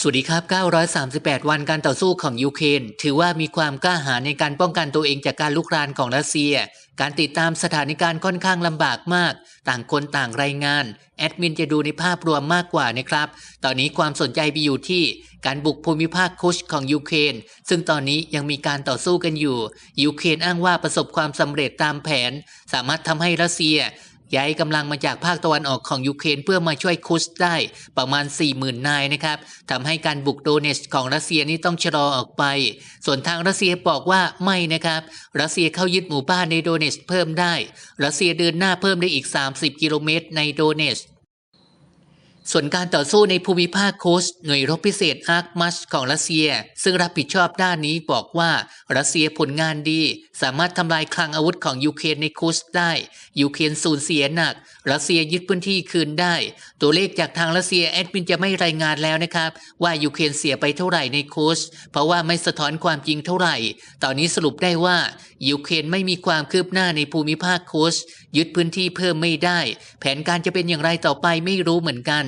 สวัสดีครับ 938 วันการต่อสู้ของยูเครนถือว่ามีความกล้าหาญในการป้องกันตัวเองจากการลุกรานของรัสเซีย การติดตามสถานการณ์ค่อนข้างลำบากมาก ต่างคนต่างรายงาน แอดมินจะดูในภาพรวมมากกว่านะครับ ตอนนี้ความสนใจไปอยู่ที่การบุกภูมิภาคคุชของยูเครน ซึ่งตอนนี้ยังมีการต่อสู้กันอยู่ ยูเครนอ้างว่าประสบความสำเร็จตามแผน สามารถทำให้รัสเซีย ย้ายกำลังมาจากภาคตะวันออกของยูเครนเพื่อมาช่วยคุชได้ประมาณ 40,000 นายนะครับทำให้การบุกโดเนสของรัสเซียนี่ต้องชะลอออกไป ส่วนทางรัสเซียบอกว่าไม่นะครับ รัสเซียเข้ายึดหมู่บ้านในโดเนสเพิ่มได้ รัสเซียเดินหน้าเพิ่มได้อีก 30 กิโลเมตรในโดเนส ส่วนการต่อสู้ในภูมิภาคโคสหน่วยรบพิเศษอาร์คมัชของรัสเซีย ซึ่งรับผิดชอบด้านนี้บอกว่ารัสเซียผลงานดี สามารถทำลายคลังอาวุธของยูเครนในโคสได้ยูเครนสูญเสียหนัก รัสเซียยึดพื้นที่คืนได้ ตัวเลขจากทางรัสเซียแอดมินจะไม่รายงานแล้วนะครับ ว่ายูเครนเสียไปเท่าไหร่ในโคสเพราะว่าไม่สะท้อนความจริงเท่าไหร่ ตอนนี้สรุปได้ว่ายูเครนไม่มีความคืบหน้าในภูมิภาคโคสยึดพื้นที่เพิ่มไม่ได้ แผนการจะเป็นอย่างไรต่อไปไม่รู้เหมือนกัน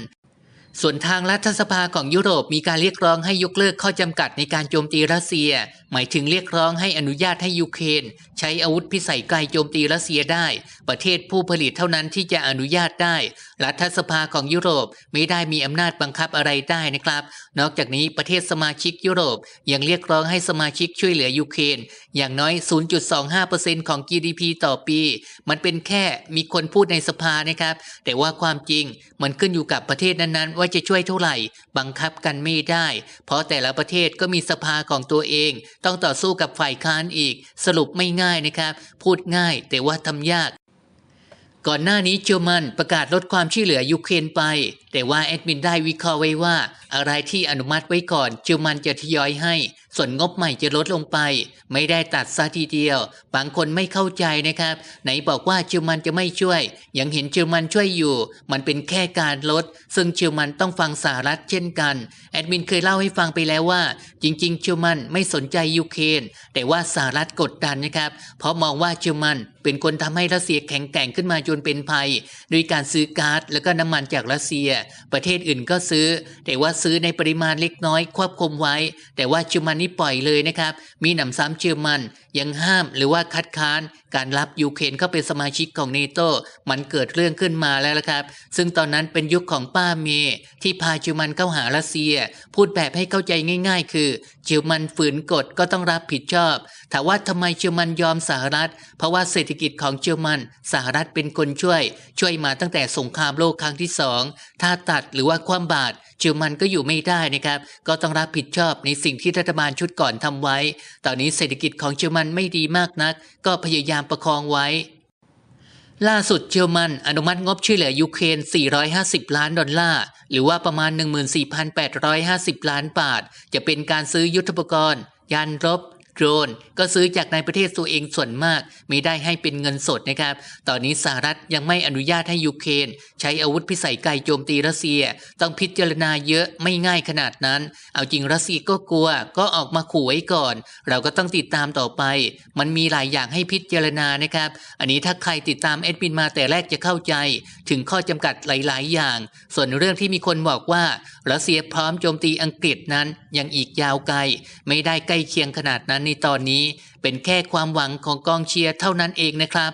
ส่วนทางรัฐสภาของยุโรปมีการเรียกร้องให้ยกเลิกข้อจำกัดในการโจมตีรัสเซีย หมายถึงเรียกร้องให้อนุญาตให้ยูเครนใช้อาวุธพิสัยไกลโจมตีรัสเซียได้ ประเทศผู้ผลิตเท่านั้นที่จะอนุญาตได้ รัฐสภาของยุโรปไม่ได้มีอำนาจบังคับอะไรได้นะครับ นอกจากนี้ประเทศสมาชิกยุโรปยังเรียกร้องให้สมาชิกช่วยเหลือยูเครนอย่างน้อย 0.25%ของ GDP ต่อปี มันเป็นแค่มีคนพูดในสภานะครับ แต่ว่าความจริงมันขึ้นอยู่กับประเทศนั้นๆ ว่าจะช่วยเท่าไหร่ บังคับกันไม่ได้ เพราะแต่ละประเทศก็มีสภาของตัวเอง ต้องต่อสู้กับฝ่ายค้านอีก สรุปไม่ง่ายนะครับ พูดง่ายแต่ว่าทำยาก ก่อนหน้านี้เจอรมันประกาศลดความช่วยเหลือยูเครนไป แต่ว่าแอดมินได้วิเคราะห์ไว้ว่า อะไรที่อนุมัติไว้ก่อนเจอรมันจะทยอยให้ ส่วนงบใหม่จะลดลงไป ไม่ได้ตัดซะทีเดียว บางคนไม่เข้าใจนะครับ ไหนบอกว่าเจอรมันจะไม่ช่วย ยังเห็นเจอรมันช่วยอยู่ มันเป็นแค่การลด ซึ่งเจอรมันต้องฟังสหรัฐเช่นกัน แอดมินเคยเล่าให้ฟังไปแล้วว่า จริง ๆเจอรมันไม่สนใจยูเครนแต่ว่าสหรัฐกดดันนะครับ เพราะมองว่าเจอรมันเป็นคนทำให้รัสเซียแข็งแกร่งขึ้นมาจนเป็นภัยโดยการซื้อก๊าซแล้วก็น้ำมันจากรัสเซีย ประเทศอื่นก็ซื้อ แต่ว่าซื้อในปริมาณเล็กน้อยควบคุมไว้ แต่ว่าเยอรมันนี่ปล่อยเลยนะครับ มีหนำซ้ำเยอมัน ยังห้ามหรือว่าคัดค้านการรับยูเครนเข้าเป็นสมาชิกของเนโตมันเกิดเรื่องขึ้นมาแล้วละครับ ซึ่งตอนนั้นเป็นยุคของป้าเมย์ที่พาเยอรมันเข้าหารัสเซีย พูดแบบให้เข้าใจง่าย ๆ คือเยอรมันฝืนกฎก็ต้องรับผิดชอบถามว่าทำไมเยอรมันยอมสหรัฐ เพราะว่าเศรษฐกิจของเยอรมัน สหรัฐเป็นคนช่วย ช่วยมาตั้งแต่สงครามโลกครั้งที่สองถ้าตัดหรือว่าความบาดเยอรมันก็อยู่ไม่ได้นะครับ ก็ต้องรับผิดชอบในสิ่งที่รัฐบาลชุดก่อนทำไว้ ตอนนี้เศรษฐกิจของเยอรมันไม่ดีมากนัก ก็พยายามประคองไว้ ล่าสุดเยอรมัน อนุมัติงบช่วยเหลือยูเครน 450 ล้านดอลลาร์ หรือว่าประมาณ 14,850 ล้านบาท จะเป็นการซื้อยุทธปกรณ์ ยานรบ โดรนก็ซื้อจากในประเทศตัวเองส่วนมากไม่ได้ให้เป็นเงินสดนะครับ ตอนนี้สหรัฐยังไม่อนุญาตให้ยูเครนใช้อาวุธพิสัยไกลโจมตีรัสเซีย ต้องพิจารณาเยอะไม่ง่ายขนาดนั้น เอาจริงรัสเซียก็กลัวก็ออกมาขู่ไว้ก่อน เราก็ต้องติดตามต่อไป มันมีหลายอย่างให้พิจารณานะครับ อันนี้ถ้าใครติดตามเอ็ดมินมาแต่แรกจะเข้าใจ ถึงข้อจำกัดหลาย ๆ อย่าง ส่วนเรื่องที่มีคนบอกว่ารัสเซียพร้อมโจมตีอังกฤษนั้นยังอีกยาวไกล ไม่ได้ใกล้เคียงขนาดนั้นในตอนนี้เป็นแค่ความหวังของกองเชียร์เท่านั้นเองนะครับ